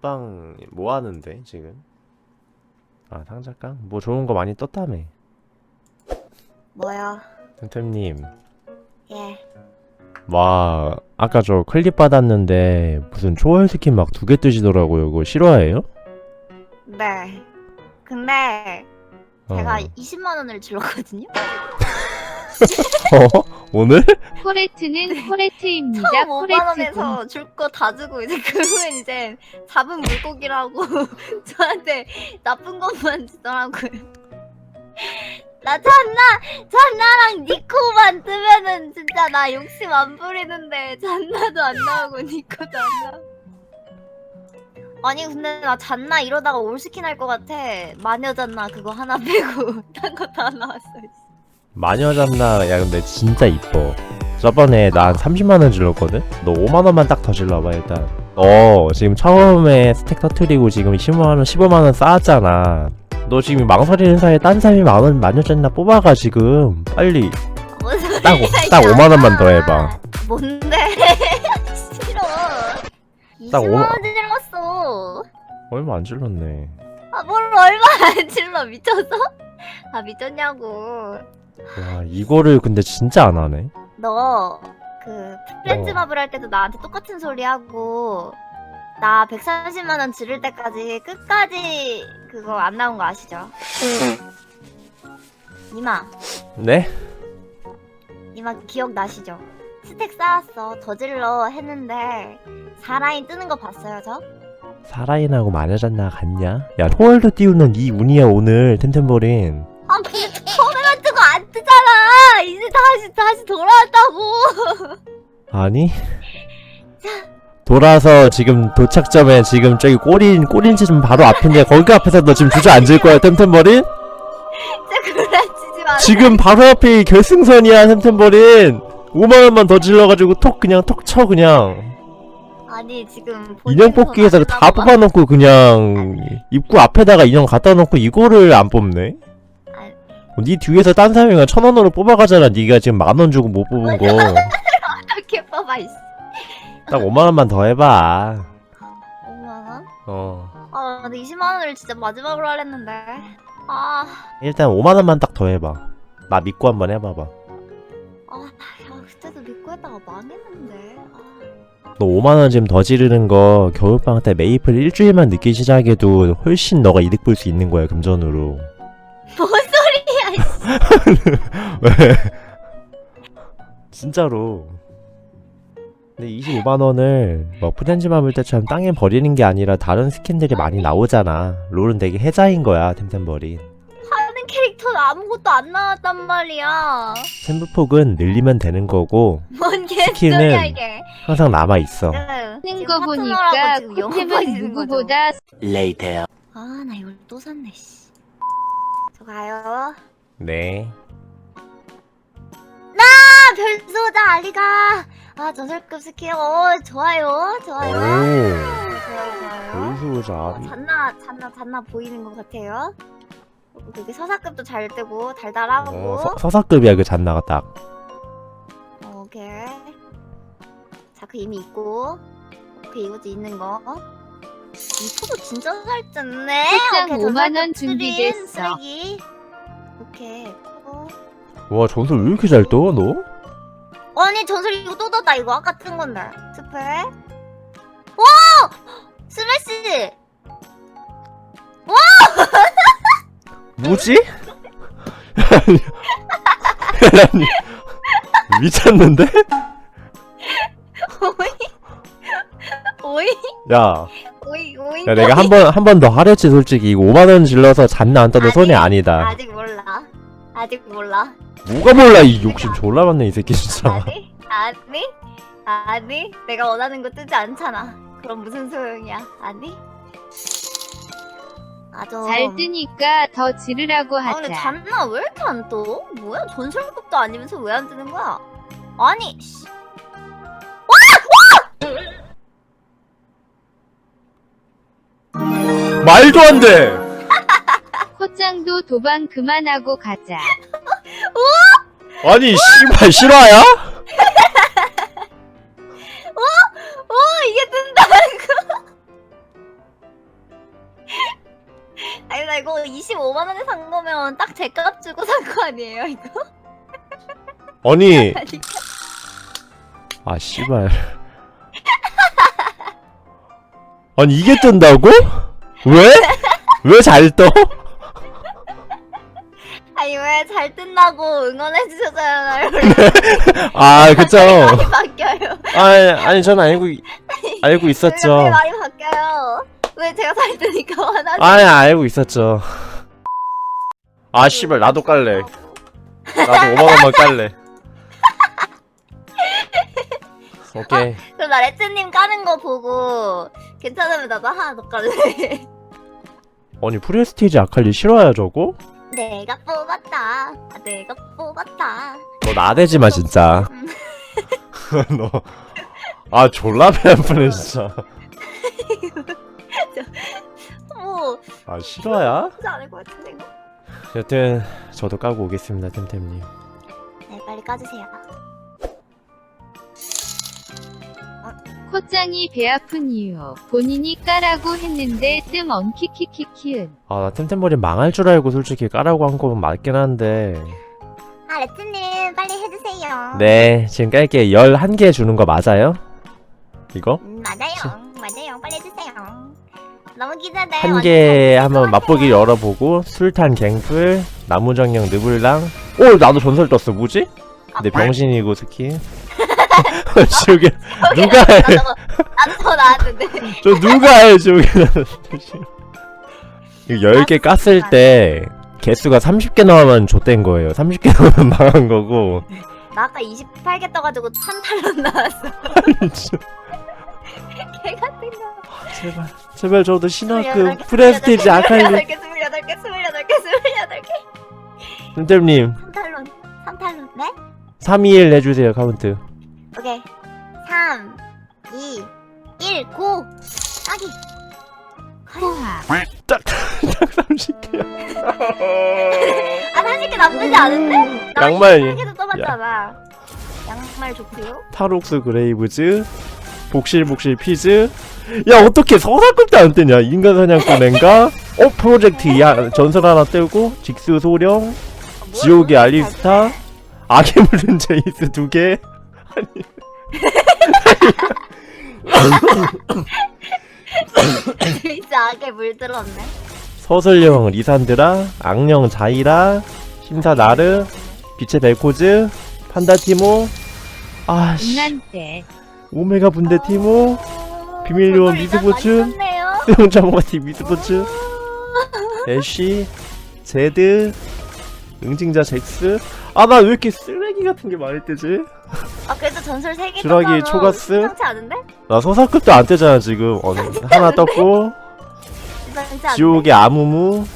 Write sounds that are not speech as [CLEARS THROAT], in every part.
옆방 뭐 하는데 지금? 아 상자깡? 뭐 좋은 거 많이 떴다며 뭐야? 템템님 예. 와 아까 저 클립 받았는데 무슨 초월 스킨 막 두 개 뜨시더라고요 그거 실화예요? 네. 근데 제가 어. 20만 원을 질렀거든요. [LAUGHS] 어? 오늘? 코레트는 코레트입니다. 처음 5만 코레트군. 원에서 줄 거 다 주고 이제 그 후엔 이제 잡은 물고기라고 [LAUGHS] 저한테 나쁜 것만 주더라고요. 나 잔나 잔나랑 니코만 뜨면은 진짜 나 욕심 안 부리는데 잔나도 안 나오고 니코도 안 나오고. 아니 근데 나 잔나 이러다가 올스킨 할 것 같아. 마녀 잔나 그거 하나 빼고 [LAUGHS] 딴 거 다 나왔어. 마녀 잡나 야 근데 진짜 이뻐 저번에 나 한 30만원 질렀거든? 너 5만원만 딱 더 질러봐 일단 어 지금 처음에 스택 터트리고 지금 15만원 15만원 쌓았잖아 너 지금 망설이는 사이에 딴 사람이 만원 마녀 잡나 뽑아가 지금 빨리 딱, 오- 딱이 5만원만 더. 해봐 뭔데? [LAUGHS] 싫어. 딱 20만 오만- 원 질렀어. 얼마 안 질렀네 아, 뭘 얼마 안 질러 미쳤어? 아 미쳤냐고. 와 이거를 근데 진짜 안 하네 너그 프렌즈 어. 마블 할 때도 나한테 똑같은 소리 하고 나 130만 원 지를 때까지 끝까지 그거 안 나온 거 아시죠? 니마, 네? 니마 기억 나시죠? 스택 쌓았어, 더 질러 했는데 4라인 뜨는 거 봤어요 저? 사라인하고 마녀 잡나 갔냐? 야 초월도 띄우는 이 운이야 오늘 템템버린 이제 다시 다시 돌아왔다고. [LAUGHS] 아니? 돌아서 지금 도착점에 지금 저기 꼬린 꼬린지 좀 바로 앞인데 거기 앞에서 너 지금 주저앉을 거야 템템버린? 진짜 그라치지 마 지금 바로 앞에 결승선이야 템템버린. 5만원만 더 질러가지고 톡 그냥 톡 쳐 그냥. 아니 지금 인형 뽑기에서 다 뽑아놓고 그냥 입구 앞에다가 인형 갖다 놓고 이거를 안 뽑네? 네 뒤에서 딴 사람이 천 원으로 뽑아가잖아 네가 지금 만 원 주고 못 뽑은 거. 어떻게 뽑아 이씨. 딱 5만 원만 더 해봐. 5만 원? 어. 아 근데 20만 원을 진짜 마지막으로 하랬는데. 아, 일단 5만 원만 딱 더 해봐. 나 믿고 한번 해봐봐. 아, 야, 그때도 믿고 했다가 망했는데. 아, 너 5만 원 지금 더 지르는 거 겨울방학 때 메이플 일주일만 늦게 시작해도 훨씬 너가 이득 볼 수 있는 거야 금전으로. 뭔 소리야 왜? [LAUGHS] 진짜로 근데 25만 원을 뭐 프렌즈 마블 때처럼 땅에 버리는 게 아니라 다른 스킨들이 많이 나오잖아 롤은 되게 해자인 거야 템템버린 하는 캐릭터는 아무것도 안 나왔단 말이야 챔프폭은 늘리면 되는 거고 뭔 스킨은 개소리야 이게 항상 남아 있어 응, 하는 거 보니까 파트너라고 지금 영어 코템은 빠지는 거죠. 누구보다 아, 나 이걸 또 샀네, 씨. 저 가요. 네 아, 별소자 알리가. 아, 저설급 스킬. 어, 좋아요. 좋아요. 오 좋아요, 좋아요. 별소자 어, 잔나, 잔나, 잔나 보이는 것 같아요. 어, 되게 서사급도 잘 뜨고, 달달하고. 어, 서, 서사급이야 그 잔나가 딱 어, 오케이. 자, 그 이미 있고. 오케이, 이것도 있는 거. 이 포도 진짜 잘. 포장 오케이, 5만 원 준비됐어. 쓰레기. 오케이. 어. 와 전설 왜 이렇게 잘 떠 너? 아니 전설 이거 또 떴다 이거 아까 뜬 건데 스페 와 스매시 [LAUGHS] 뭐지? 아니, 미쳤는데? 오이 오이 야, 오이 오이 야 내가 한 번 한 번 더 하랬지 솔직히 이거 5만 원 질러서 잔나 안 떠도 아니, 손해 아니다. 아직 몰라 뭐가 몰라 이 욕심 졸라 많네 이 새끼 진짜. 아니 아니 아니 내가 원하는 거 뜨지 않잖아 그럼 무슨 소용이야 아니 아좀 잘 뜨니까 더 지르라고 아 근데 하자. 잔나 왜 이렇게 안 떠? 뭐야 전설급도 아니면서 왜 안 뜨는 거야? 아니 씨. 말도 안 돼. [LAUGHS] 코짱도 도방 그만하고 가자. 아니 씨발 실화야? 어, 어 이게 뜬다고 아니 나 이거 25만원에 산 거면 딱 제 값 주고 산 거 아니에요 이거? 아니 아 씨발 아니 이게 뜬다고? 왜? 왜 잘 떠? 아니 왜 잘 뜬다고 응원해 주셨잖아요. 아 [LAUGHS] 그쵸 많이 바뀌어요. 아니 아니 전 알고 이- 알고 왜 있었죠 많이 바뀌어요? 왜 제가 잘 뜨니까 화나? 아니 알고 있었죠 아 씨발 나도 깔래 나도 5만 원만 깔래 [LAUGHS] 오케이 그럼 나 레츠님 까는 거 보고 괜찮으면 나도 하나 더 깔래. 아니 프레스티지 아칼리 싫어요 저거? 내가 뽑았다. 아, 내가 뽑았다. 너 나대지 마 진짜 [LAUGHS] 너 아 졸라 배 아프네 진짜 뭐아 싫어야? 하지 않을 것 같은데 이거? 여튼 저도 까고 오겠습니다 템템님 네 빨리 까주세요. 코짱이 배 아픈 이유. 본인이 까라고 했는데 뜸 엉키키키키은. 아나 템템버리 망할 줄 알고 솔직히 까라고 한 거면 맞긴 한데 아 레츠님 빨리 해주세요. 네 지금 깔게 11개 주는 거 맞아요? 이거? 음, 맞아요. 맞아요. 빨리 해주세요. 너무 기대돼. 한개 한번 맛보기 열어보고 술탄 갱플 나무정령 느블랑 오 나도 전설 떴어 뭐지? 아, 내 병신이고 스킨 [LAUGHS] [LAUGHS] 지옥에 누가 [LAUGHS] 해 나도 나왔는데. [LAUGHS] 저 누가 해 지옥에 이거 10개 깠을 때 개수가 30개 나오면 좆된 거예요 30개 나오면 망한 거고 나 아까 28개 떠가지고 3탈론 나왔어. 개 같은 거. 제발 제발 저도 신화급 28개, 프레스티지 아칼리 28개, 28개, 28개, 28개. 템템님 3탈론. 3탈론. 네? 321 해주세요 카운트 오케이. 3, 2, 1, 고! 따기! 포화. 딱 30개야 아, 30개 나쁘지 않은데? 나 양말. 28개도 떠봤잖아. 양말 좋고요. 탈옥수 그레이브즈 복실복실 피즈 야 어떻게 서사급도 안 뜨냐 인간 사냥꾼 랭가 어 프로젝트 야 전설 하나 떼고 직수 소령 지옥의 알리스타 악의 물은 제이스 두 개 진짜 악에 물들었네. 서슬령 리산드라 악령 자이라 심사 나르 빛의 벨코즈 판다 티모 아씨. 오메가 분대 티모 비밀 요원 미스보춘. 수영자모가티 미스포츠 애쉬 제드 응징자 잭스 아 나 왜 이렇게 쓰레기 같은 게 많이 뜨지? 아 그래도 전설 3개 주라기 초가스? 심상치 않은데? 나 서사급도 안 뜨잖아 지금 어, 하나 떴고 심상치 않은데? 지옥의 아무무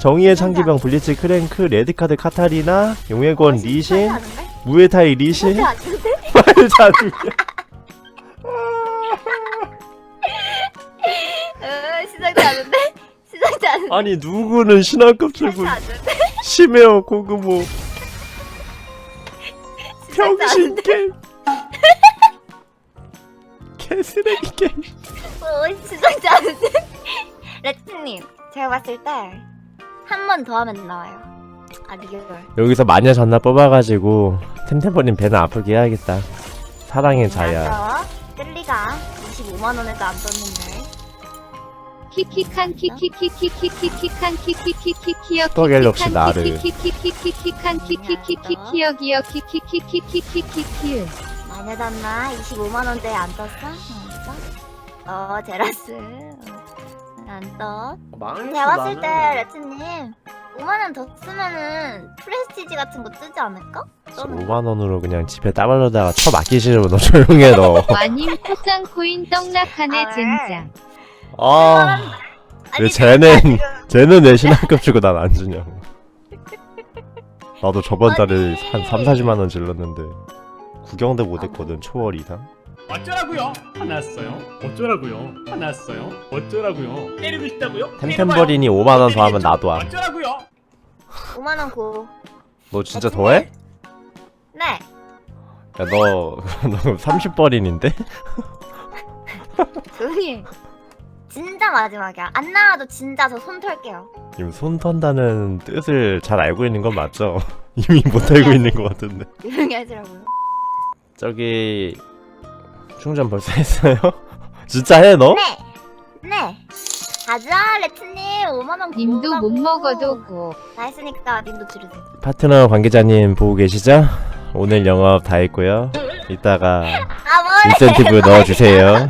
정의의 창기병 블리츠 크랭크 레드카드 카타리나 용의권 리신 무에타이 리신 심상치 않은데? [LAUGHS] 말도 안 돼. [LAUGHS] 어, 심상치 않은데? 심상치 않은데? 아니 누구는 신화급 않은데? 심해요 않은데? 병신 게임 [LAUGHS] 개쓰레기 게임 어, 심상치 않은데? 레츠님 제가 봤을 때 한 번 더 하면 나와요. 아 리얼. 여기서 마녀 전나 뽑아가지고 템템버린 배는 아프게 해야겠다. 사랑의 자야. 뜰리가 25만 원에도 안 떴는데 키키칸 키키키키키키키칸 키키키키키여 슈퍼 갤럭시 나르. 키키키키키키칸 키키키키키키여 기여 키키키키키키키키은. 마녀 잤나? 25만원대 안 떴어? 안 떠? 어 제라스 안 떠. 제가 봤을 때 레츠님 5만원 더 쓰면은 프레스티지 같은 거 뜨지 않을까? 떴는데. 5만 원으로 그냥 집에 따발로다가 쳐 싫으면 너 조용해 너 와님 코짱 코인 떡락하네 아, 젠장. 아, 왜 아니, 쟤는 쟤는 내 신화급 주고 난 안 주냐고 나도 저번 달에 한 3, 40만 원 질렀는데 구경도 못 했거든 초월 이상 어쩌라고요? 화났어요? 어쩌라고요? 화났어요? 어쩌라고요? 때리고 싶다고요? 템템버린이 5만 원 더 하면 나도 함. 어쩌라고요? 5만 원 고. 너 진짜 더해? 네. 야 너 [LAUGHS] 너 30버린인데? 조용히 해. 진짜 마지막이야. 안 나와도 진짜 저 손 털게요. 지금 손 턴다는 뜻을 잘 알고 있는 건 맞죠? [LAUGHS] 이미 못 알고 있는 것 같은데. [LAUGHS] 조용히 하시라고요. 저기 충전 벌써 [LAUGHS] 했어요? 진짜 해 너? 네. 네. 가자 레트님 5만 원. 님도 못. 먹어도 고. 다 했으니까 님도 들으세요. 파트너 관계자님 보고 계시죠? 오늘 영업 다 했고요. 이따가 아 뭐래? 인센티브 넣어주세요.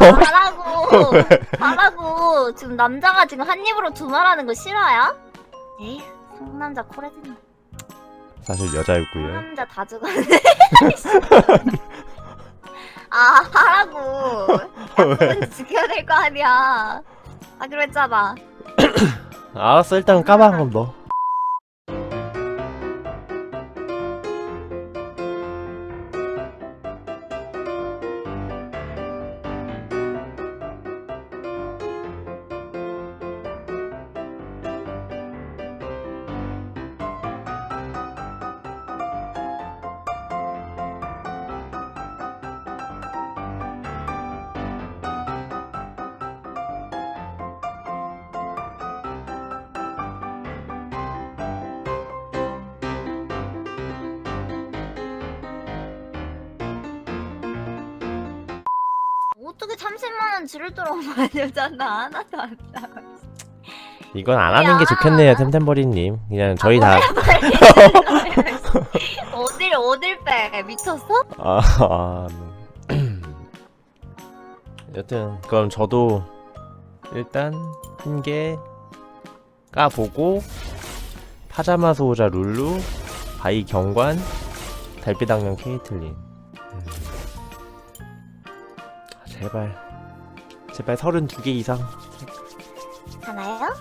말하고. [LAUGHS] 말하고. 지금 남자가 지금 한 입으로 두 말하는 거 싫어요? 에이 상남자 코레드님 사실 여자였고요. 상남자 다 죽었네. [LAUGHS] 아 하라고. 약속은 [LAUGHS] 지켜야 될 거 아니야. 하기로 했잖아. [COUGHS] 알았어 일단 까봐 그럼 너. 30만 원 지를 줄 알려잖아 하나도 안 나와 이건 안 하는 게 야. 좋겠네요 템템버리님. 그냥 저희 다. 어딜 어딜 빼 미쳤어? 아, 아 네. [CLEARS THROAT] 여튼 그럼 저도 일단 한 개 까보고 파자마 소호자 룰루 바이 경관 달빛 악령 케이틀린 음. 아, 제발 제발 32개 이상 가나요?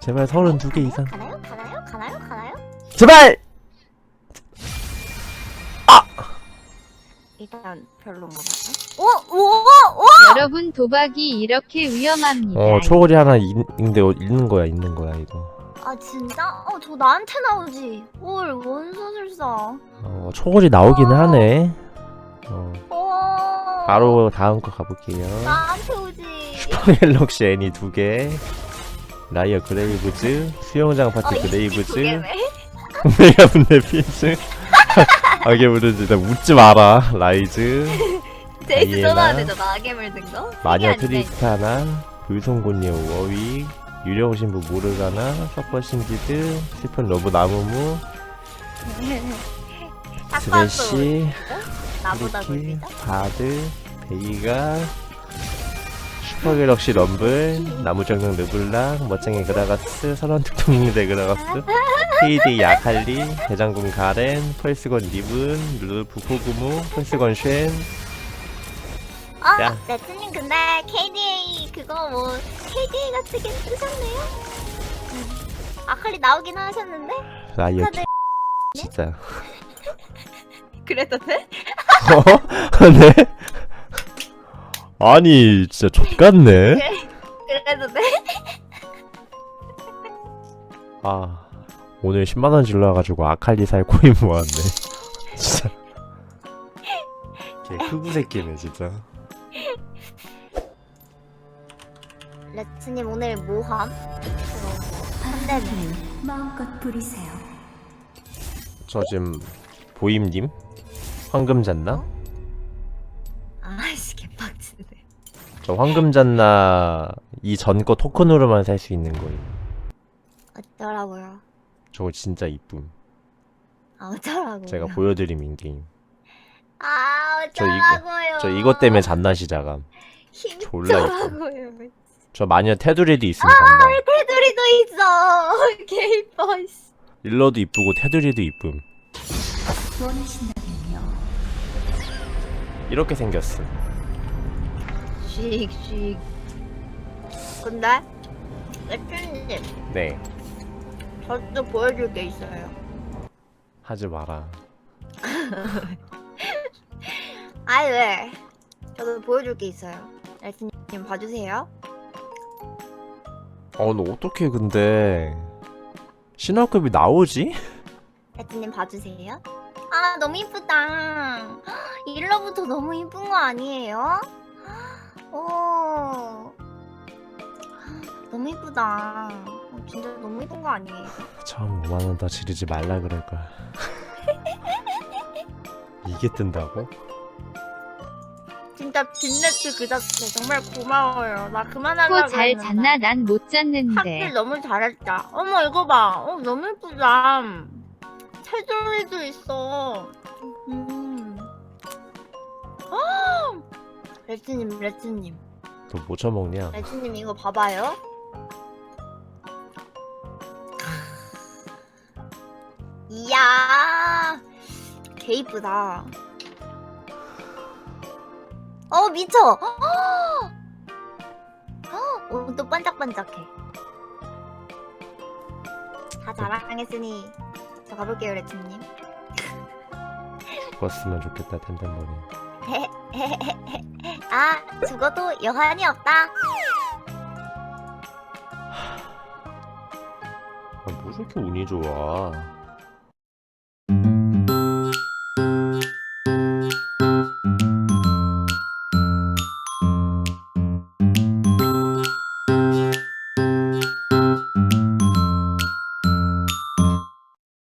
제발 32개 이상 가나요? 가나요? 가나요? 가나요? 제발 일단 별론가 봐요. 오! 오! 오! 여러분 도박이 이렇게 위험합니다. 어 초월이 하나 있, 있는데 어, 있는 거야 있는 거야 이거 아 진짜? 어 저 나한테 나오지. 올 원소술사. 어 초월이 나오긴 하네 어 어. 바로 다음 거 가볼게요. 나한테 오지. 갤럭시 애니 두 개, 라이어 그레이브즈, 수영장 파티 어, 그레이브즈. 메가 분대 피즈. 아게 부르지, 나 웃지 마라. 라이즈, 제이스 아이에나. 써봐야 되잖아. 악의물 든 거. 마녀 트리스타나, 불송곤녀 워윅, 유령 신부 모르가나, 서퍼 신기드, 슬픈 러브 나무무, [LAUGHS] 드레시, 나보다 놀리죠? 바드, 베이가, 슈퍼갤럭시 럼블, 나무정령 르블랑, 멋쟁이 그라가스, 선원특동대 그라가스, 헤이디 야칼리, 대장군 가렌, 펄스건 리븐, 루 부포구무, 펄스건 쉔, 아, 야. 레트님 근데 KDA 그거 뭐 KDA 같은 게 뜨셨네요? 음. 아칼리 나오긴 하셨는데? 라이어 다들 진짜. [LAUGHS] 그래도 돼? 어? [LAUGHS] 네? 아니 진짜 족같네. 그래도 돼? 아 오늘 10만 원 질러가지고 아칼리 살 코인 모았네. [LAUGHS] 진짜. 걔 흑우 새끼네 진짜. 레트님 오늘 뭐함? 한대는 마음껏 부리세요. 저 지금 보임님 황금 잤나? 아이씨 개빡치네 저 황금 잤나 이 전 거 토큰으로만 살 수 있는 거예요. 어쩌라고요 저거 진짜 이쁨. 아 어쩌라고요 제가 보여드림 인게임. 아 저 이거- 어쩌라고요 저 이것 때문에 잔나 시작함. 졸라 이뻐. 힘들어라고요 저 마녀 테두리도 있음 간다. 테두리도 있어 [LAUGHS] 개 이뻐 씨. 일러도 이쁘고 테두리도 이쁨. 원하신다면요. 이렇게 생겼어. 씩씩 근데 레트님 네. 저도 보여줄 게 있어요 하지 마라. [LAUGHS] 아이 왜 저도 보여줄 게 있어요 레트님 봐주세요 어, 너 어떻게 근데 신화급이 나오지? 레트님 봐주세요 아 너무 이쁘다 [GASPS] 일러부터 너무 이쁜 거 아니에요? [GASPS] 오. [GASPS] 너무 이쁘다. 어, 진짜 너무 이쁜 거 아니에요? 처음 5만 원 더 지르지 말라 그럴 걸. [LAUGHS] 이게 뜬다고? 진짜 빈네트 그 자체 정말 고마워요. 나 그만하려고 코잘 했는데. 잤나? 난못 하필 잤는데. 너무 잘했다. 어머 이거 봐. 어 너무 예쁘다. 테두리도 있어. 음. 아! 레츠님 레츠님 너 뭐 처먹냐? 레츠님 이거 봐봐요. 이야 개 이쁘다. 어 미쳐. 어, 옷도 반짝반짝해. 다 자랑했으니 저 가볼게요 레츠님. 죽었으면 좋겠다 템템버린. [LAUGHS] 아 죽어도 여한이 없다. 아, 뭐 이렇게 운이 좋아?